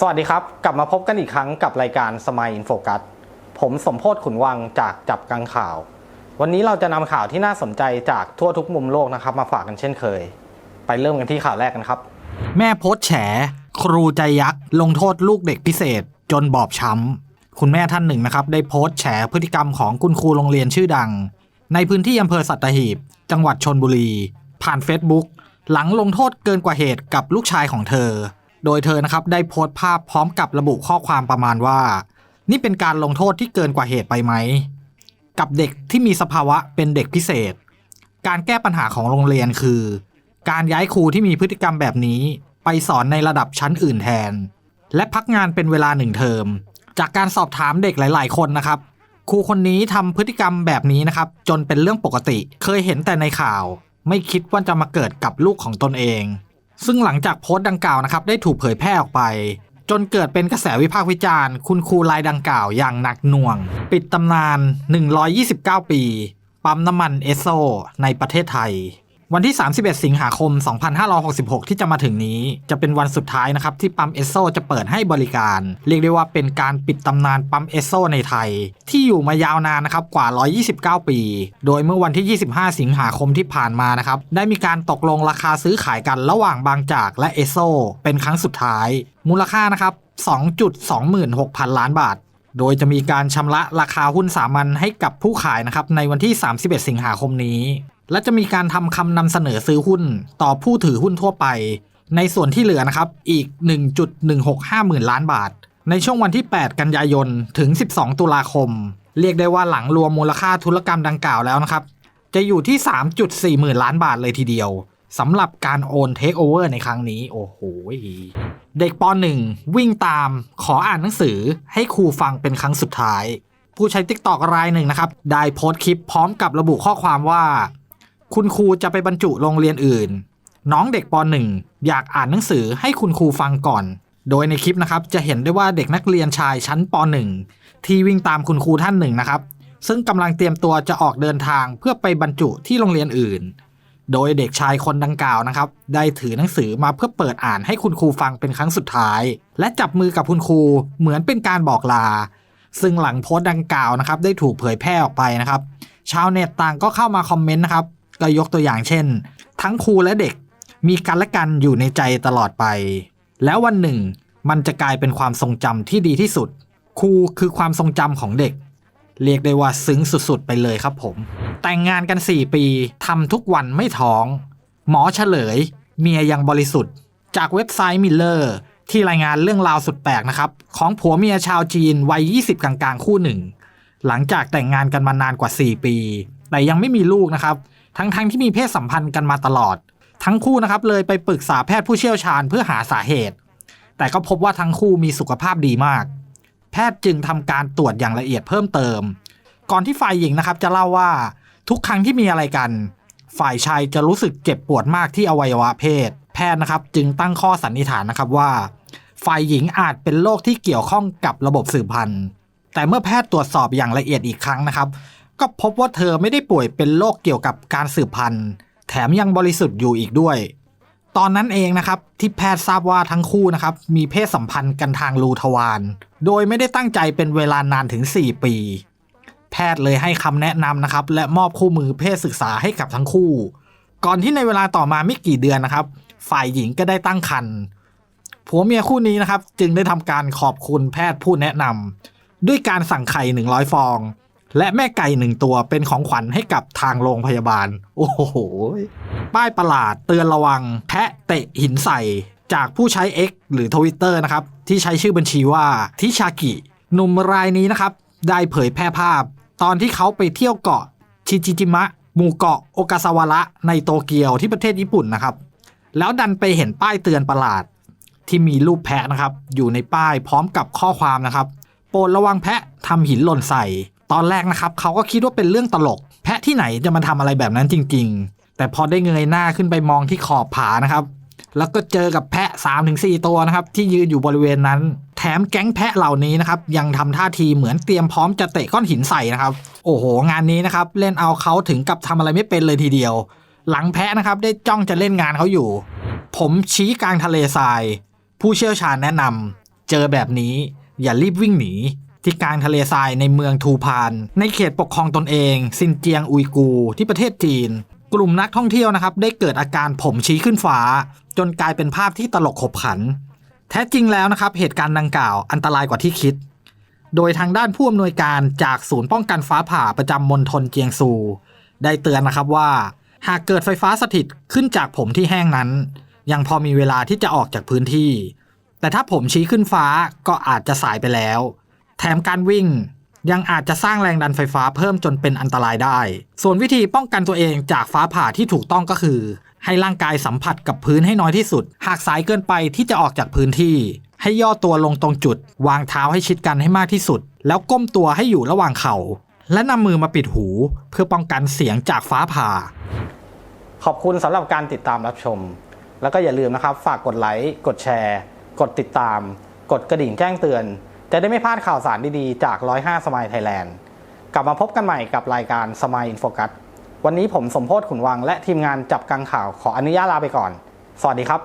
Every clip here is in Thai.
สวัสดีครับ กลับมาพบกันอีกครั้งกับรายการสม i อินโฟกัสผมสมโพศขุนวังจากจับกังข่าว วันนี้เราจะนำข่าวที่น่าสนใจจากทั่วทุกมุมโลกนะครับ มาฝากกันเช่นเคย ไปเริ่มกันที่ข่าวแรกกันครับ แม่โพสแฉ ครูใจยักษ์ลงโทษลูกเด็กพิเศษ จนบอบช้ำคุณแม่ท่านหนึ่งนะครับ ได้โพสต์แฉพฤติกรรมของคุณครูโรงเรียนชื่อดัง ในพื้นที่อำเภอสัตหีบ จังหวัดชนบุรี ผ่าน Facebook หลังลงโทษเกินกว่าเหตุกับลูกชายของเธอ โดยเธอนะครับได้โพสต์ภาพพร้อมกับระบุข้อความประมาณว่า นี่เป็นการลงโทษที่เกินกว่าเหตุไปไหม กับเด็กที่มีสภาวะเป็นเด็กพิเศษ การแก้ปัญหาของโรงเรียนคือ การย้ายครูที่มีพฤติกรรมแบบนี้ ไปสอนในระดับชั้นอื่นแทน และพักงานเป็นเวลาหนึ่งเทอม จากการสอบถามเด็กหลาย ๆ คนนะครับครูคนนี้ทำพฤติกรรมแบบนี้นะครับ จนเป็นเรื่องปกติ เคยเห็นแต่ในข่าว ไม่คิดว่าจะมาเกิดกับลูกของตนเอง ซึ่งหลังจากโพสต์ดังกล่าวนะครับ ได้ถูกเผยแพร่ออกไป จนเกิดเป็นกระแสวิพากษ์วิจารณ์ คุณครูรายดังกล่าวอย่างหนักหน่วง ปิดตำนาน 129 ปี ปั๊มน้ำมันเอสโซในประเทศไทย วันที่ 31 สิงหาคม 2566 ที่จะมาถึงนี้ จะเป็นวันสุดท้ายนะครับ ที่ปั๊มเอสโซจะเปิดให้บริการ เรียกได้ว่าเป็นการปิดตำนานปั๊มเอสโซในไทย ที่อยู่มายาวนานนะครับกว่า 129 ปี โดยเมื่อวันที่ 25 สิงหาคมที่ผ่านมานะครับ ได้มีการตกลงราคาซื้อขายกันระหว่างบางจากและเอสโซเป็นครั้งสุดท้าย มูลค่านะครับ 2.26,000 ล้านบาทโดยจะมีการชำระราคาหุ้นสามัญให้กับผู้ขายนะครับในวันที่ 31 สิงหาคมนี้ และจะมีการทำคำนำเสนอซื้อหุ้นต่อผู้ถือหุ้นทั่วไป ในส่วนที่เหลือนะครับอีก 1.165หมื่นล้านบาท ในช่วงวันที่ 8 กันยายนถึง 12 ตุลาคม เรียกได้ว่าหลังรวมมูลค่าธุรกรรมดังกล่าวแล้วนะครับ จะอยู่ที่ 3.4หมื่นล้านบาทเลยทีเดียวสำหรับการโอนเทคโอเวอร์ในครั้งนี้ โอ้โห เด็กป .1 วิ่งตามขออ่านหนังสือให้ครูฟังเป็นครั้งสุดท้าย ผู้ใช้ t ิ k t o k รายหนึ่งนะครับ ได้โพสต์คลิปพร้อมกับระบุข้อความว่า คุณครูจะไปบรรจุโรงเรียนอื่น น้องเด็กป .1 อยากอ่านหนังสือให้คุณครูฟังก่อน โดยในคลิปนะครับจะเห็นได้ว่าเด็กนักเรียนชายชั้นป .1 ที่วิ่งตามคุณครูท่านหนึ่งนะครับ ซึ่งกำลังเตรียมตัวจะออกเดินทางเพื่อไปบรรจุที่โรงเรียนอื่น โดยเด็กชายคนดังกล่าวนะครับ ได้ถือหนังสือมาเพื่อเปิดอ่านให้คุณครูฟังเป็นครั้งสุดท้าย และจับมือกับคุณครูเหมือนเป็นการบอกลา ซึ่งหลังโพสต์ดังกล่าวนะครับ ได้ถูกเผยแพร่ออกไปนะครับ ชาวเน็ตต่างก็เข้ามาคอมเมนต์นะครับ ก็ยกตัวอย่างเช่น ทั้งครูและเด็กมีกันและกันอยู่ในใจตลอดไป แล้ววันหนึ่ง มันจะกลายเป็นความทรงจำที่ดีที่สุด ครูคือความทรงจำของเด็ก เรียกได้ว่าซึ้งสุดๆ ไปเลยครับผม แต่งงานกัน 4 ปีทำทุกวันไม่ท้อง หมอเฉลย เมียยังบริสุทธิ์ จากเว็บไซต์มิลเลอร์ที่รายงานเรื่องราวสุดแปลกนะครับ ของผัวเมียชาวจีนวัย 20 กลางๆ คู่หนึ่ง หลังจากแต่งงานกันมานานกว่า 4 ปี แต่ยังไม่มีลูกนะครับ ทั้งๆทที่มีเพศสัมพันธ์กันมาตลอด ทั้งคู่นะครับเลยไปปรึกษาแพทย์ผู้เชี่ยวชาญเพื่อหาสาเหตุ แต่ก็พบว่าทั้งคู่มีสุขภาพดีมาก แพทย์จึงทำการตรวจอย่างละเอียดเพิ่มเติม ก่อนที่ฝ่ายหญิงนะครับจะเล่าว่าทุกครั้งที่มีอะไรกัน ฝ่ายชายจะรู้สึกเจ็บปวดมากที่อวัยวะเพศ แพทย์นะครับจึงตั้งข้อสันนิษฐานนะครับว่า ฝ่ายหญิงอาจเป็นโรคที่เกี่ยวข้องกับระบบสืบพันธุ์ แต่เมื่อแพทย์ตรวจสอบอย่างละเอียดอีกครั้งนะครับ ก็พบว่าเธอไม่ได้ป่วยเป็นโรคเกี่ยวกับการสืบพันธุ์ แถมยังบริสุทธิ์อยู่อีกด้วย ตอนนั้นเองนะครับที่แพทย์ทราบว่าทั้งคู่นะครับมีเพศสัมพันธ์กันทางรูทวาร โดยไม่ได้ตั้งใจเป็นเวลานานถึง 4 ปี แพทย์เลยให้คำแนะนำนะครับและมอบคู่มือเพศศึกษาให้กับทั้งคู่ ก่อนที่ในเวลาต่อมาไม่กี่เดือนนะครับ ฝ่ายหญิงก็ได้ตั้งครรภ์ผัวเมียคู่นี้นะครับจึงได้ทำการขอบคุณแพทย์ผู้แนะนำด้วยการสั่งไข่100 ฟอง และแม่ไก่หนึ่งตัวเป็นของขวัญให้กับทางโรงพยาบาล โอ้โห ป้ายประหลาดเตือนระวัง แพะเตะหินใส่ จากผู้ใช้ X หรือ Twitter นะครับ ที่ใช้ชื่อบัญชีว่าทิชากิหนุ่มรายนี้นะครับ ได้เผยแพร่ภาพ ตอนที่เขาไปเที่ยวเกาะชิจิจิมะ หมู่เกาะโอกาซาวาระในโตเกียวที่ประเทศญี่ปุ่นนะครับ แล้วดันไปเห็นป้ายเตือนประหลาด ที่มีรูปแพะนะครับ อยู่ในป้ายพร้อมกับข้อความนะครับ โปรดระวังแพะทำหินหล่นใส่ ตอนแรกนะครับเขาก็คิดว่าเป็นเรื่องตลก แพะที่ไหนจะมาทำอะไรแบบนั้นจริง ๆ แต่พอได้เงยหน้าขึ้นไปมองที่ขอบผานะครับ แล้วก็เจอกับแพะ 3-4 ตัวนะครับ ที่ยืนอยู่บริเวณนั้น แถมแก๊งแพะเหล่านี้นะครับ ยังทำท่าทีเหมือนเตรียมพร้อมจะเตะก้อนหินใส่นะครับ โอ้โห งานนี้นะครับ เล่นเอาเขาถึงกับทำอะไรไม่เป็นเลยทีเดียว หลังแพะนะครับได้จ้องจะเล่นงานเขาอยู่ ผมชี้กลางทะเลทราย ผู้เชี่ยวชาญแนะนำเจอแบบนี้อย่ารีบวิ่งหนี ที่กลางทะเลทรายในเมืองทูพาน ในเขตปกครองตนเองซินเจียงอุยกู ที่ประเทศจีน กลุ่มนักท่องเที่ยวนะครับได้เกิดอาการผมชี้ขึ้นฟ้า จนกลายเป็นภาพที่ตลกขบขัน แท้จริงแล้วนะครับเหตุการณ์ดังกล่าวอันตรายกว่าที่คิด โดยทางด้านผู้อำนวยการจากศูนย์ป้องกันฟ้าผ่าประจำมณฑลเจียงซู ได้เตือนนะครับว่า หากเกิดไฟฟ้าสถิตขึ้นจากผมที่แห้งนั้น ยังพอมีเวลาที่จะออกจากพื้นที่ แต่ถ้าผมชี้ขึ้นฟ้าก็อาจจะสายไปแล้ว แถมการวิ่งยังอาจจะสร้างแรงดันไฟฟ้าเพิ่มจนเป็นอันตรายได้ ส่วนวิธีป้องกันตัวเองจากฟ้าผ่าที่ถูกต้องก็คือ ให้ร่างกายสัมผัสกับพื้นให้น้อยที่สุด หากสายเกินไปที่จะออกจากพื้นที่ ให้ย่อตัวลงตรงจุด วางเท้าให้ชิดกันให้มากที่สุด แล้วก้มตัวให้อยู่ระหว่างเข่า และนำมือมาปิดหู เพื่อป้องกันเสียงจากฟ้าผ่า ขอบคุณสำหรับการติดตามรับชม แล้วก็อย่าลืมนะครับ ฝากกดไลค์กดแชร์ กดติดตาม กดกระดิ่งแจ้งเตือน จะได้ไม่พลาดข่าวสารดีๆ จาก 105 สมัยไทยแลนด์ กลับมาพบกันใหม่กับรายการสมัยอินโฟกัส วันนี้ผมสมโพศขุนวังและทีมงานจับกังข่าวขออนุญาตลาไปก่อน สวัสดีครับ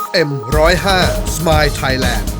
FM 105 Smile Thailand